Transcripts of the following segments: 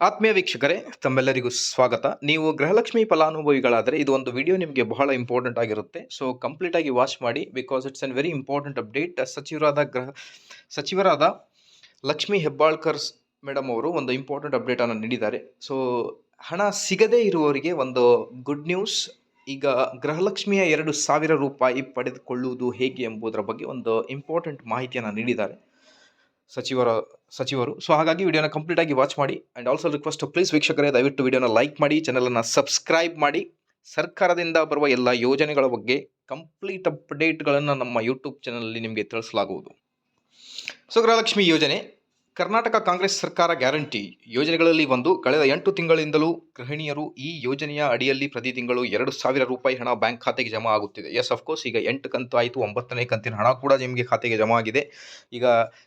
ಆತ್ಮೀಯ ವೀಕ್ಷಕರೇ, ತಮ್ಮೆಲ್ಲರಿಗೂ ಸ್ವಾಗತ. ನೀವು ಗೃಹಲಕ್ಷ್ಮಿ ಫಲಾನುಭವಿಗಳಾದರೆ ಇದು ಒಂದು ವಿಡಿಯೋ ನಿಮಗೆ ಬಹಳ ಇಂಪಾರ್ಟೆಂಟ್ ಆಗಿರುತ್ತೆ. ಸೊ ಕಂಪ್ಲೀಟ್ ಆಗಿ ವಾಚ್ ಮಾಡಿ because it's an very important update ಸಚಿವರಾದ ಗೃಹ, ಸಚಿವರಾದ ಲಕ್ಷ್ಮಿ ಹೆಬ್ಬಾಳ್ಕರ್ ಮೇಡಮ್ ಅವರು ಒಂದು ಇಂಪಾರ್ಟೆಂಟ್ ಅಪ್ಡೇಟನ್ನು ನೀಡಿದ್ದಾರೆ. ಸೊ ಹಣ ಸಿಗದೇ ಇರುವವರಿಗೆ ಒಂದು ಗುಡ್ ನ್ಯೂಸ್ ಈಗ ಗೃಹಲಕ್ಷ್ಮಿಯ ಎರಡು ಸಾವಿರ ರೂಪಾಯಿ ಪಡೆದುಕೊಳ್ಳುವುದು ಹೇಗೆ ಎಂಬುದರ ಬಗ್ಗೆ ಒಂದು ಇಂಪಾರ್ಟೆಂಟ್ ಮಾಹಿತಿಯನ್ನು ನೀಡಿದ್ದಾರೆ. ಸಚಿವರ, ಸಚಿವರು. ಸೊ ಹಾಗಾಗಿ ವಿಡಿಯೋನ ಕಂಪ್ಲೀಟ್ ಆಗಿ ವಾಚ್ ಮಾಡಿ. ಆ್ಯಂಡ್ ಆಲ್ಸೋ ರಿಕ್ವೆಸ್ಟ್ ಪ್ಲೀಸ್ ವೀಕ್ಷಕರೇ, ದಯವಿಟ್ಟು ವಿಡಿಯೋನ ಲೈಕ್ ಮಾಡಿ ಚಾನಲನ್ನು ಸಬ್ಸ್ಕ್ರೈಬ್ ಮಾಡಿ. ಸರ್ಕಾರದಿಂದ ಬರುವ ಎಲ್ಲ ಯೋಜನೆಗಳ ಬಗ್ಗೆ ಕಂಪ್ಲೀಟ್ ಅಪ್ಡೇಟ್ಗಳನ್ನು ನಮ್ಮ ಯೂಟ್ಯೂಬ್ ಚಾನಲಲ್ಲಿ ನಿಮಗೆ ತಿಳಿಸಲಾಗುವುದು. ಸೊ ಗೃಹಲಕ್ಷ್ಮಿ ಯೋಜನೆ. ಕರ್ನಾಟಕ ಕಾಂಗ್ರೆಸ್ ಸರ್ಕಾರ ಗ್ಯಾರಂಟಿ. ಯೋಜನೆಗಳಲ್ಲಿ ಒಂದು, ಕಳೆದ ಎಂಟು ತಿಂಗಳಿಂದಲೂ ಗೃಹಿಣಿಯರು ಈ ಯೋಜನೆಯ ಅಡಿಯಲ್ಲಿ ಪ್ರತಿ ತಿಂಗಳು ಎರಡು ಸಾವಿರ ರೂಪಾಯಿ ಹಣ ಬ್ಯಾಂಕ್ ಖಾತೆಗೆ ಜಮಾ ಆಗುತ್ತಿದೆ. ಎಸ್ ಅಫ್ಕೋರ್ಸ್ ಈಗ ಎಂಟು ಕಂತು ಆಯಿತು ಒಂಬತ್ತನೇ ಕಂತಿನ ಹಣ ಕೂಡ ನಿಮಗೆ ಖಾತೆಗೆ ಜಮಾ ಆಗಿದೆ. ಈಗ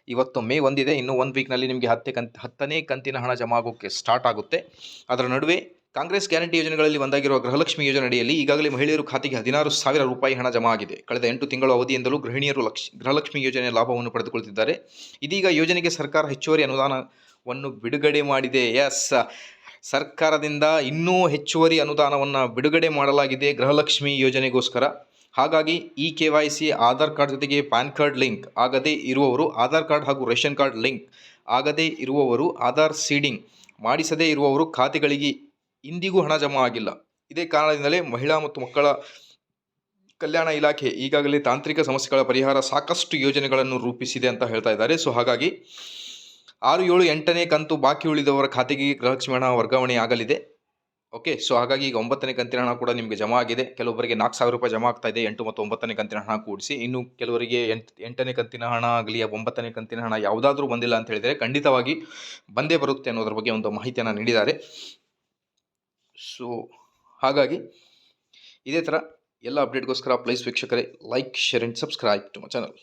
ಇವತ್ತು ಮೇ ಒಂದಿದೆ, ಇನ್ನು ಒಂದು ವೀಕ್ನಲ್ಲಿ ನಿಮಗೆ ಹತ್ತೇ ಕಂತ್, ಹತ್ತನೇ ಕಂತಿನ ಹಣ ಜಮಾ ಆಗೋಕ್ಕೆ ಸ್ಟಾರ್ಟ್ ಆಗುತ್ತೆ. ಅದರ ನಡುವೆ ಕಾಂಗ್ರೆಸ್ ಗ್ಯಾರಂಟಿ ಯೋಜನೆಗಳಲ್ಲಿ ಒಂದಾಗಿರುವ ಗೃಹಲಕ್ಷ್ಮಿ ಯೋಜನೆ ಅಡಿಯಲ್ಲಿ ಈಗಾಗಲೇ ಮಹಿಳೆಯರು ಖಾತೆಗೆ ಹದಿನಾರು ಸಾವಿರ ರೂಪಾಯಿ ಹಣ ಜಮಾ ಆಗಿದೆ. ಕಳೆದ ಎಂಟು ತಿಂಗಳ ಅವಧಿಯಿಂದಲೂ ಗೃಹಿಣಿಯರು ಲಕ್ಷ, ಗೃಹಲಕ್ಷ್ಮಿ ಯೋಜನೆಯ ಲಾಭವನ್ನು ಪಡೆದುಕೊಳ್ಳುತ್ತಿದ್ದಾರೆ ಇದೀಗ ಯೋಜನೆಗೆ ಸರ್ಕಾರ ಹೆಚ್ಚುವರಿ ಅನುದಾನವನ್ನು ಬಿಡುಗಡೆ ಮಾಡಿದೆ. ಎಸ್ ಸರ್ಕಾರದಿಂದ ಇನ್ನೂ ಹೆಚ್ಚುವರಿ ಅನುದಾನವನ್ನು ಬಿಡುಗಡೆ ಮಾಡಲಾಗಿದೆ ಗೃಹಲಕ್ಷ್ಮಿ ಯೋಜನೆಗೋಸ್ಕರ. ಹಾಗಾಗಿ e K Y C Aadhaar card ಜೊತೆಗೆ ಪ್ಯಾನ್ ಕಾರ್ಡ್ ಲಿಂಕ್ ಆಗದೇ ಇರುವವರು ಆಧಾರ್ ಕಾರ್ಡ್ ಹಾಗೂ ರೇಷನ್ ಕಾರ್ಡ್ ಲಿಂಕ್ ಆಗದೇ ಇರುವವರು ಆಧಾರ್ ಸೀಡಿಂಗ್ ಮಾಡಿಸದೇ ಇರುವವರು ಖಾತೆಗಳಿಗೆ ಇಂದಿಗೂ ಹಣ ಜಮಾ ಆಗಿಲ್ಲ. ಇದೇ ಕಾರಣದಿಂದಲೇ ಮಹಿಳಾ ಮತ್ತು ಮಕ್ಕಳ ಕಲ್ಯಾಣ ಇಲಾಖೆ ಈಗಾಗಲೇ ತಾಂತ್ರಿಕ ಸಮಸ್ಯೆಗಳ ಪರಿಹಾರ ಸಾಕಷ್ಟು ಯೋಜನೆಗಳನ್ನು ರೂಪಿಸಿದೆ ಅಂತ ಹೇಳ್ತಾ ಇದ್ದಾರೆ. ಸೊ, ಹಾಗಾಗಿ ಆರು ಏಳು ಎಂಟನೇ ಕಂತು ಬಾಕಿ ಉಳಿದವರ ಖಾತೆಗೆ ಗೃಹಲಕ್ಷ್ಮಿ ಹಣ ವರ್ಗಾವಣೆ ಆಗಲಿದೆ. ಓಕೆ, ಸೊ, ಹಾಗಾಗಿ ಈಗ ಒಂಬತ್ತನೇ ಕಂತಿನ ಹಣ ಕೂಡ ನಿಮಗೆ ಜಮಾ ಆಗಿದೆ. ಕೆಲವೊಬ್ಬರಿಗೆ ನಾಲ್ಕು ಸಾವಿರ ರೂಪಾಯಿ ಜಮಾ ಆಗ್ತಾ ಇದೆ. ಎಂಟು ಮತ್ತು ಒಂಬತ್ತನೇ ಕಂತಿನ ಹಣ ಕೂಡಿಸಿ. ಇನ್ನು ಕೆಲವರಿಗೆ ಎಂಟು, ಎಂಟನೇ ಕಂತಿನ ಹಣ ಆಗಲಿ ಒಂಬತ್ತನೇ ಕಂತಿನ ಹಣ ಯಾವುದಾದ್ರೂ ಬಂದಿಲ್ಲ ಅಂತ ಹೇಳಿದರೆ ಖಂಡಿತವಾಗಿ ಬಂದೇ ಬರುತ್ತೆ ಅನ್ನೋದ್ರ ಬಗ್ಗೆ ಒಂದು ಮಾಹಿತಿಯನ್ನು ನೀಡಿದ್ದಾರೆ. ಸೊ ಹಾಗಾಗಿ ಇದೇ ಥರ ಎಲ್ಲ ಅಪ್ಡೇಟ್ಗೋಸ್ಕರ ಪ್ಲೀಸ್ ವೀಕ್ಷಕರೇ like share and subscribe to my channel